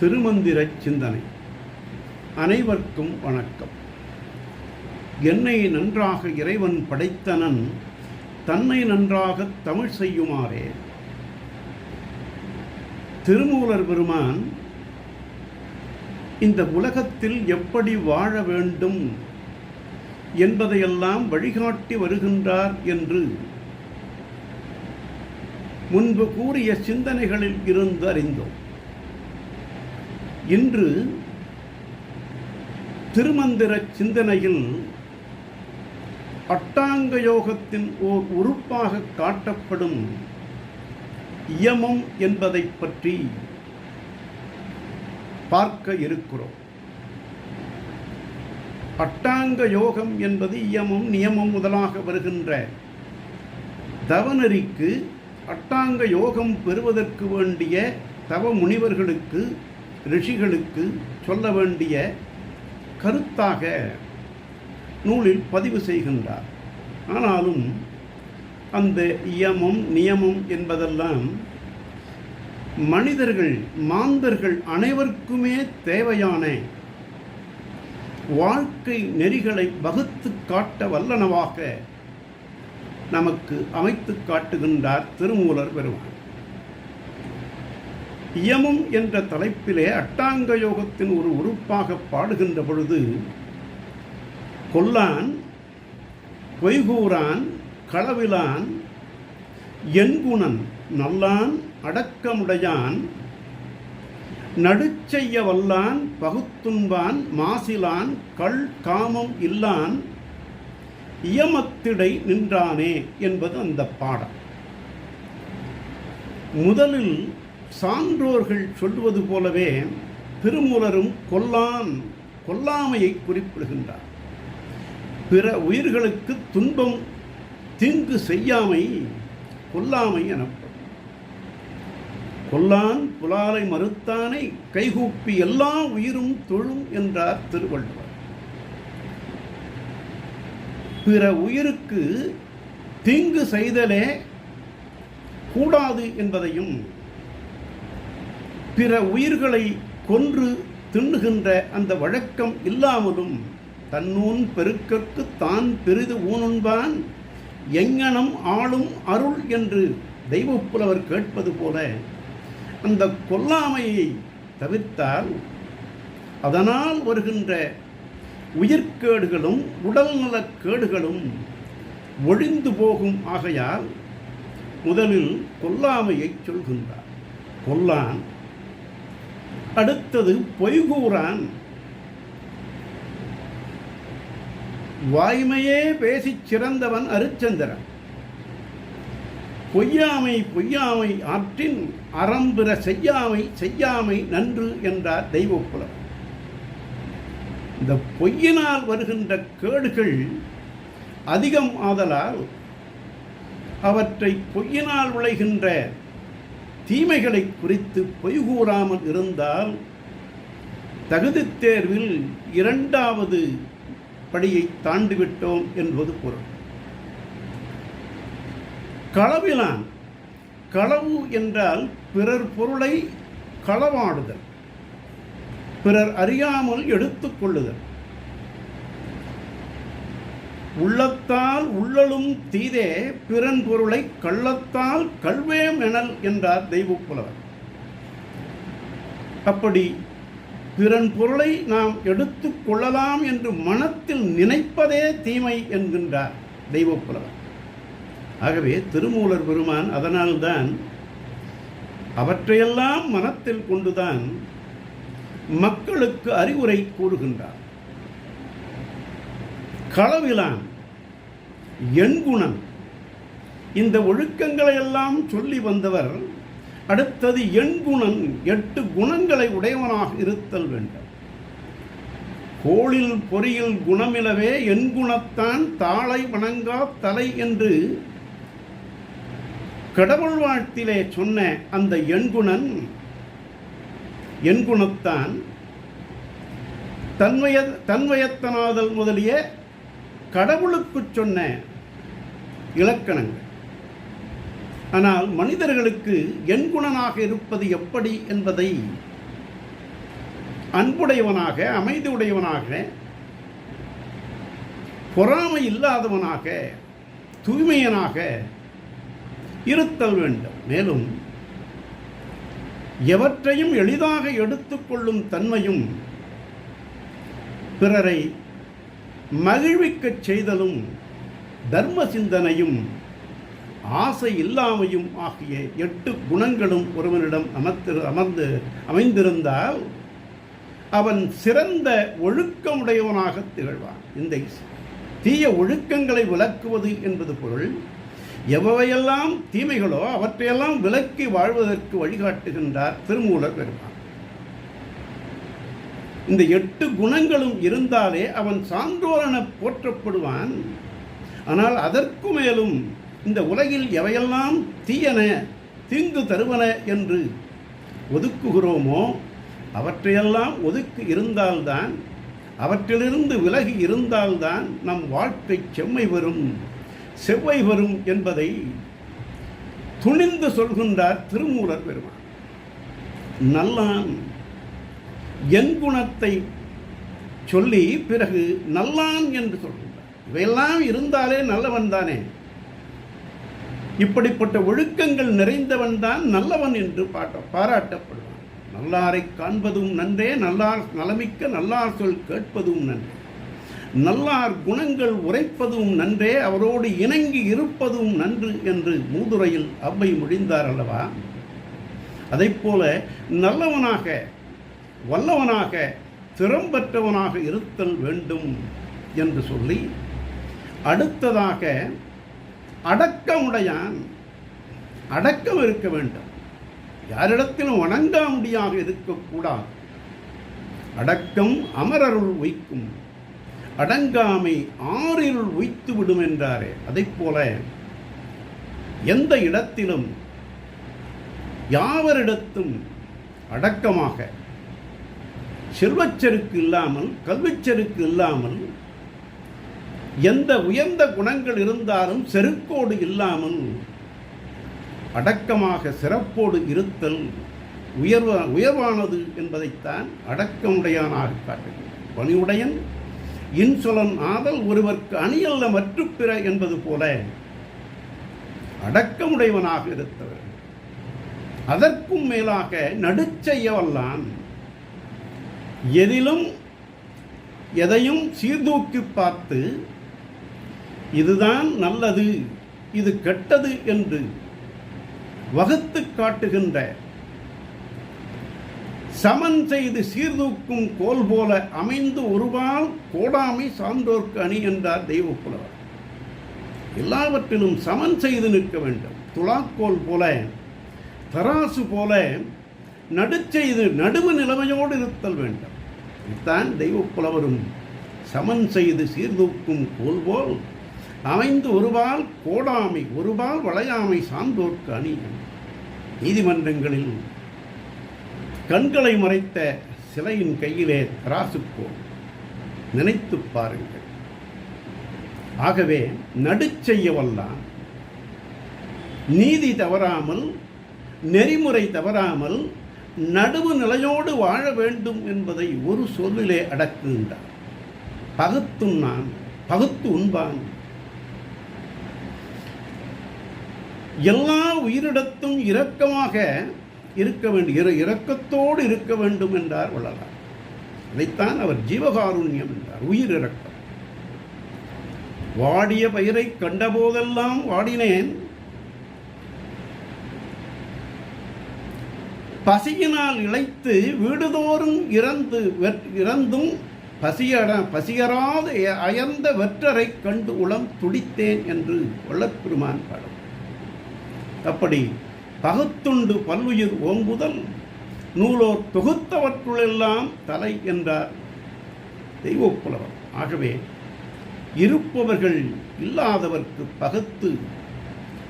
திருமந்திர சிந்தனை. அனைவருக்கும் வணக்கம். என்னை நன்றாக இறைவன் படைத்தனன் தன்னை நன்றாக தமிழ் செய்யுமாறே. திருமூலர் பெருமான் இந்த உலகத்தில் எப்படி வாழ வேண்டும் என்பதையெல்லாம் வழிகாட்டி வருகின்றார் என்று முன்பு கூறிய சிந்தனைகளில் இருந்து அறிந்தோம். இன்று திருமந்திர சிந்தனையில் அட்டாங்க யோகத்தின் ஓர் உறுப்பாக காட்டப்படும் இயமம் என்பதை பற்றி பார்க்க இருக்கிறோம். அட்டாங்க யோகம் என்பது இயமம் நியமம் முதலாக வருகின்ற தவநெறிக்கு அட்டாங்க யோகம் பெறுவதற்கு வேண்டிய தவ முனிவர்களுக்கு ரிஷிகளுக்கு சொல்ல வேண்டிய கருத்தாக நூலில் பதிவு செய்கின்றார். ஆனாலும் அந்த இயமம் நியமம் என்பதெல்லாம் மனிதர்கள் மாந்தர்கள் அனைவருக்குமே தேவையான வாழ்க்கை நெறிகளை வகுத்து காட்ட வல்லனவாக நமக்கு அமைத்து காட்டுகின்றார் திருமூலர் பெருமான். இயமம் என்ற தலைப்பிலே அட்டாங்க யோகத்தின் ஒரு உறுப்பாக பாடுகின்ற பொழுது கொல்லான் பொய்கூரான் களவிலான் எண்குணன் நல்லான் அடக்கமுடையான் நடுச்செய்ய வல்லான் பகுத்துண்பான் மாசிலான் கள் காமம் இல்லான் இயமத்திடை நின்றானே என்பது அந்த பாடம். முதலில் சான்றோர்கள் சொல்வது போலவே திருமூலரும் கொல்லான் கொல்லாமையை குறிப்பிடுகின்றார். பிற உயிர்களுக்கு துன்பம் தீங்கு செய்யாமை கொல்லாமை எனப்படும். கொல்லான் புலாலை மறுத்தானை கைகூப்பி எல்லா உயிரும் தொழும் என்றார் திருவள்ளுவர். பிற உயிருக்கு தீங்கு செய்தலே கூடாது என்பதையும் பிற உயிர்களை கொன்று தின்னுகின்ற அந்த வழக்கம் இல்லாமலும் தன்னூன் பெருக்கற்கு தான் பெரிது ஊனுண்பான் எங்கனம் ஆளும் அருள் என்று தெய்வப்புலவர் கேட்பது போல அந்த கொல்லாமையை தவிர்த்தால் அதனால் வருகின்ற உயிர்க்கேடுகளும் உடல்நலக் கேடுகளும் ஒழிந்து போகும் ஆகையால் முதலில் கொல்லாமையை சொல்கின்றார். கொல்லான் அடுத்தது பொய்கூறான் வாய்மையே பேசிச் சிறந்தவன் அருச்சந்திரன். பொய்யாமை பொய்யாமை ஆற்றின் அறம்பிற செய்யாமை செய்யாமை நன்று என்றார் தெய்வப்புலம் இந்த பொய்யினால் வருகின்ற கேடுகள் அதிகம் ஆதலால் அவற்றை பொய்யினால் விளைகின்ற தீமைகளை குறித்து பொய் கூறாமல் இருந்தால் தகுதித் தேர்வில் இரண்டாவது படியை தாண்டிவிட்டோம் என்பது பொருள். களவிலான் களவு என்றால் பிறர் பொருளை களவாடுதல் பிறர் அறியாமல் எடுத்துக்கொள்ளுதல் உள்ளத்தால் உள்ளலும் தீதே பிறன் பொருளை கள்ளத்தால் கல்வேம் எனல் என்றார் தெய்வப்புலவர். அப்படி பிறன் பொருளை நாம் எடுத்து கொள்ளலாம் என்று மனத்தில் நினைப்பதே தீமை என்கின்றார் தெய்வப்புலவர். ஆகவே திருமூலர் பெருமான் அதனால்தான் அவற்றையெல்லாம் மனத்தில் கொண்டுதான் மக்களுக்கு அறிவுரை கூறுகின்றார். களவிலான் எண்குணன் இந்த ஒழுக்கங்களை எல்லாம் சொல்லி வந்தவர் அடுத்தது எண்குணன் எட்டு குணங்களை உடையவனாக இருத்தல் வேண்டும். கோளில் பொறியில் குணமிலவே எண்குணத்தான் தாளை வணங்கா தலை என்று கடவுள் வாழ்த்திலே சொன்ன அந்த எண்குணன் எண்குணத்தான் தன்மய தன்மயத்தனாதல் முதலிய கடவுளுக்கு சொன்ன இலக்கணங்கள். ஆனால் மனிதர்களுக்கு எண்குணனாக இருப்பது எப்படி என்பதை அன்புடையவனாக அமைதி உடையவனாக பொறாமை இல்லாதவனாக தூய்மையனாக இருத்தல் வேண்டும். மேலும் எவற்றையும் எளிதாக எடுத்துக்கொள்ளும் தன்மையும் பிறரை மகிழ்விக்கச் செய்தலும் தர்ம சிந்தனையும் ஆசை இல்லாமையும் ஆகிய எட்டு குணங்களும் ஒருவனிடம் அமர்த்து அமர்ந்து அமைந்திருந்தால் அவன் சிறந்த ஒழுக்கமுடையவனாக திகழ்வான். இந்த தீய ஒழுக்கங்களை விளக்குவது என்பது பொருள். எவையெல்லாம் தீமைகளோ அவற்றையெல்லாம் விலக்கி வாழ்வதற்கு வழிகாட்டுகின்றார் திருமூலர் பெருமான். இந்த எட்டு குணங்களும் இருந்தாலே அவன் சான்றோரென போற்றப்படுவான். ஆனால் அதற்கு மேலும் இந்த உலகில் எவையெல்லாம் தீயன தீங்கு தருவன என்று ஒதுக்குகிறோமோ அவற்றையெல்லாம் ஒதுக்கி இருந்தால்தான் அவற்றிலிருந்து விலகி இருந்தால்தான் நம் வாழ்க்கை செம்மை வரும் செவ்வை வரும் என்பதை துணிந்து சொல்கின்றார் திருமூலர் பெருமான். நல்லான் என் குணத்தை சொல்லி பிறகு நல்லான் என்று சொல்கின்றார். இவையெல்லாம் இருந்தாலே நல்லவன் தானே. இப்படிப்பட்ட ஒழுக்கங்கள் நிறைந்தவன் தான் நல்லவன் என்று பாட்ட பாராட்டப்படுவான். நல்லாரை காண்பதும் நன்றே நல்லார் நலமிக்க நல்லார் சொல் கேட்பதும் நன்றே. நல்லார் குணங்கள் உரைப்பதும் நன்றே அவரோடு இணங்கி இருப்பதும் நன்று என்று மூதுரையில் அவ்வை முடிந்தார் அல்லவா? அதைப்போல நல்லவனாக வல்லவனாக திறம்பற்றவனாக இருத்தல் வேண்டும் என்று சொல்லி அடுத்ததாக அடக்கமுடையான் அடக்கம் இருக்க வேண்டும். யாரிடத்திலும் வணங்காமுடியாக இருக்கக்கூடாது. அடக்கம் அமரருள் வைக்கும் அடங்காமை ஆறிருள் உய்த்து விடும் என்றாரே. அதைப் போல எந்த இடத்திலும் யாவரிடத்தும் அடக்கமாக செல்வச்செருக்கு இல்லாமல் கல்விச்செருக்கு இல்லாமல் எந்த உயர்ந்த குணங்கள் இருந்தாலும் செருக்கோடு இல்லாமல் அடக்கமாக சிறப்போடு இருத்தல் உயர்வ உயர்வானது என்பதைத்தான் அடக்கமுடையானாக காட்டுகிறது. பணியுடையன் இன்சொலன் ஆதல் ஒருவர்க்கு அணியல்ல மற்று பிற என்பது போல அடக்கமுடையவனாக இருத்தவர். அதற்கும் மேலாக நடுச்செய்யவல்லான். எதிலும் எதையும் சீர்தூக்கி பார்த்து இதுதான் நல்லது இது கெட்டது என்று வகுத்து காட்டுகின்ற சமன் செய்து சீர்தூக்கும் கோல் போல அமைந்து ஒருவால் கோடாமை சான்றோர்க்கு அணி என்றார் தெய்வப்புலவர். எல்லாவற்றிலும் சமன் செய்து நிற்க வேண்டும். துலாக்கோல் போல தராசு போல நடுச்செய்து நடுவு நிலைமையோடு இருத்தல் வேண்டும். இதுதான் தெய்வப்புலவரும் சமன் செய்து சீர்தூக்கும் கோல்போல் அமைந்து ஒருபால் கோடாமை ஒருபால் வளையாமை சார்ந்தோர்க்கு அணி நீதிமன்றங்களில் கண்களை மறைத்த சிலையின் கையிலே தராசுக்கோள் நினைத்து பாருங்கள். ஆகவே நடுச்செய்யவல்லாம் நீதி தவறாமல் நெறிமுறை தவறாமல் நடுவு நிலையோடு வாழ வேண்டும் என்பதை ஒரு சொல்லிலே அடக்குகின்றார். பகுத்துண்ணான் பகுத்து உண்பான். எல்லா உயிரிடத்தும் இரக்கமாக இருக்க வேண்டும் இரக்கத்தோடு இருக்க வேண்டும் என்றார் வள்ளலார். அதைத்தான் அவர் ஜீவகாருண்யம் என்றார் உயிர் இரக்கம் வாடிய பயிரை கண்டபோதெல்லாம் வாடினேன் பசியினால் இழைத்து வீடுதோறும் இறந்து வெற்- இறந்தும் பசியட பசியறாத அயர்ந்த வெற்றரை கண்டு உளம் துடித்தேன் என்று வள்ளற்பெருமான் பாடும். அப்படி பகுத்துண்டு பல்லுயிர் ஓங்குதல் நூலோர் தொகுத்தவற்றுளெல்லாம் தலை என்றார் தெய்வப்புலவர். ஆகவே இருப்பவர்கள் இல்லாதவர்க்கு பகுத்து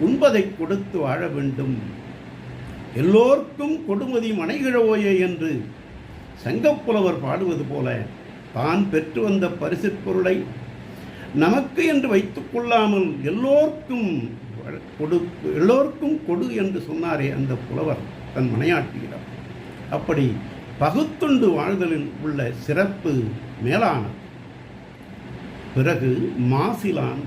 உண்பதை கொடுத்து வாழ வேண்டும். எல்லோர்க்கும் கொடுமதி மனைகிழவோயே என்று சங்கப்புலவர் பாடுவது போல தான் பெற்று வந்த பரிசுப் பொருளை நமக்கு என்று வைத்துக் கொள்ளாமல் எல்லோர்க்கும் கொடு எல்லோருக்கும் கொடு என்று சொன்னாரே அந்த புலவர் தன் மனையாட்டியிடம். அப்படி பகுத்துண்டு வாழ்தலில் உள்ள சிறப்பு மேலானது. பிறகு மாசிலான்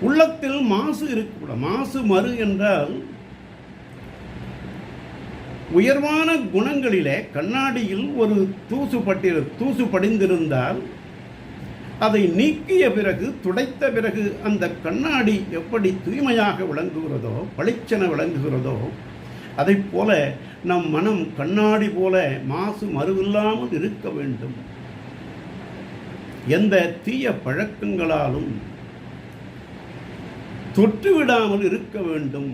உள்ளத்தில் மாசு இருக்கக்கூடாது மாசு மறு என்றால் உயர்வான குணங்களிலே கண்ணாடியில் ஒரு தூசு பட்டிரு தூசு படிந்திருந்தால் அதை நீக்கிய பிறகு துடைத்த பிறகு அந்த கண்ணாடி எப்படி தூய்மையாக விளங்குகிறதோ பளிச்சென விளங்குகிறதோ அதைப் போல நம் மனம் கண்ணாடி போல மாசு மறுவில்லாமல் இருக்க வேண்டும். எந்த தீய பழக்கங்களாலும் தொற்றுவிடாமல் இருக்க வேண்டும்.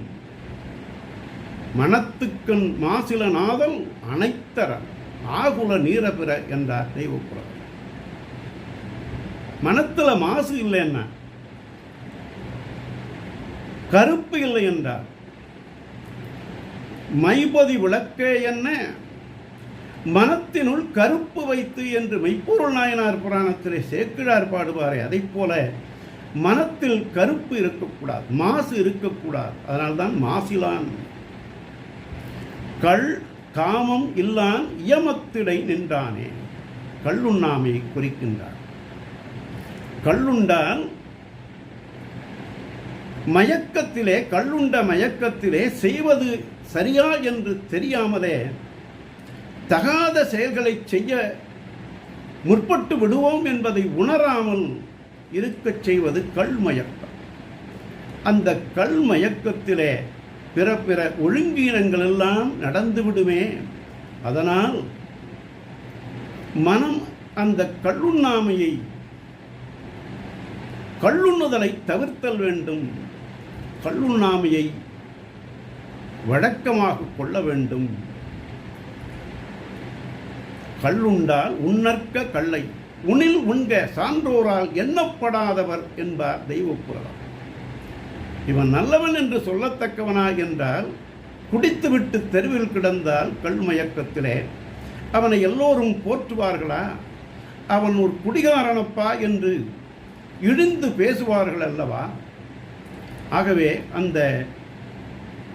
மனத்துக்கண் மாசில நாதல் அனைத்தர ஆகுல நீரபிற என்றார் தெய்வப்புறம் மனத்துல மாசு இல்லை என்ன? கருப்பு இல்லை என்றார். மைபதி விளக்கே என்ன? மனத்தினுள் கருப்பு வைத்து என்று மெய்ப்பொருள் நாயனார் புராணத்திலே சேக்கிழார் பாடுவாரே அதைப் போல மனத்தில் கருப்பு இருக்கக்கூடாது மாசு இருக்கக்கூடாது. அதனால்தான் மாசிலான். கள் காமம் இல்லான் இயமத்திடை நின்றானே. கல்லுண்ணாமை குறிக்கின்றார். கள்ளுண்டால் மயக்கத்திலே கள்ளுண்ட மயக்கத்திலே செய்வது சரியா என்று தெரியாமலே தகாத செயல்களை செய்ய முற்பட்டு விடுவோம் என்பதை உணராமல் இருக்கச் செய்வது கல்மயக்கம் அந்த கல்மயக்கத்திலே பிற பிற ஒழுங்கீனங்கள் எல்லாம் நடந்துவிடுமே அதனால் மனம் அந்த கல்லுண்ணாமையை கல்லுண்ணுதலை தவிர்த்தல் வேண்டும். கல்லுண்ணாமையை வழக்கமாக கொள்ள வேண்டும். கல்லுண்டால் உன்னற்க கல்லை உனில் உண்க சான்றோரால் எண்ணப்படாதவர் என்பார் தெய்வப்புறம் இவன் நல்லவன் என்று சொல்லத்தக்கவனா என்றால் குடித்துவிட்டு தெருவில் கிடந்தால் கல்மயக்கத்திலே அவனை எல்லோரும் போற்றுவார்களா? அவன் ஒரு குடிகாரனப்பா என்று இழிந்து பேசுவார்கள் அல்லவா? ஆகவே அந்த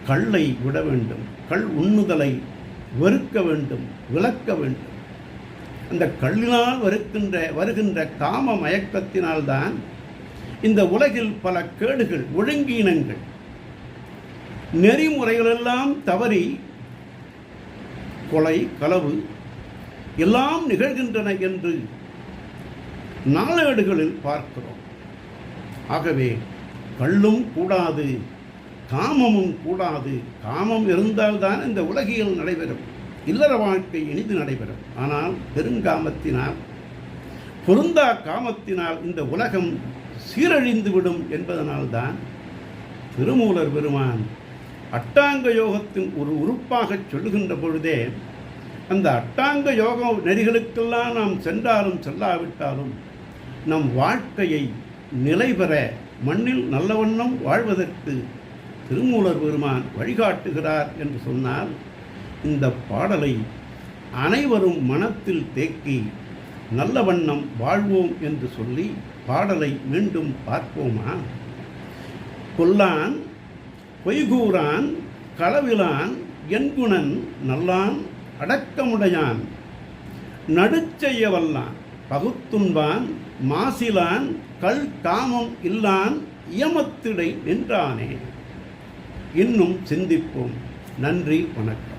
கல்லை விட வேண்டும் கல் உண்ணுதலை வெறுக்க வேண்டும் விளக்க வேண்டும். அந்த கல்லினால் வருகின்ற வருகின்ற காம மயக்கத்தினால்தான் இந்த உலகில் பல கேடுகள் ஒழுங்கீனங்கள். நெறிமுறைகளெல்லாம் தவறி கொலை களவு எல்லாம் நிகழ்கின்றன என்று நாளேடுகளில் பார்க்கிறோம். ஆகவே கள்ளும் கூடாது காமமும் கூடாது. காமம் இருந்தால்தான் இந்த உலகியல் நடைபெறும். இல்லற வாழ்க்கை இனிது நடைபெறும். ஆனால் பெருங்காமத்தினால் பொருந்தா காமத்தினால் இந்த உலகம் சீரழிந்துவிடும் என்பதனால்தான் திருமூலர் பெருமான் அட்டாங்க யோகத்தின் ஒரு உறுப்பாக சொல்லுகின்ற பொழுதே அந்த அட்டாங்க யோக நெறிகளுக்கெல்லாம் நாம் சென்றாலும் செல்லாவிட்டாலும் நம் வாழ்க்கையை நிலை பெற மண்ணில் நல்லவண்ணம் வாழ்வதற்கு திருமூலர் பெருமான் வழிகாட்டுகிறார் என்று சொன்னால் இந்த பாடலை அனைவரும் மனத்தில் தேக்கி நல்ல வண்ணம் வாழ்வோம் என்று சொல்லி பாடலை மீண்டும் பார்ப்போமா? கொல்லான் பொய்கூறான் களவிலான் என்குணன் நல்லான் அடக்கமுடையான் நடுச்செய்ய வல்லான் பகுத்துண்பான் மாசிலான் கல் காமம் இல்லான் இயமத்திடை நின்றானே. இன்னும் சிந்திப்போம். நன்றி வணக்கம்.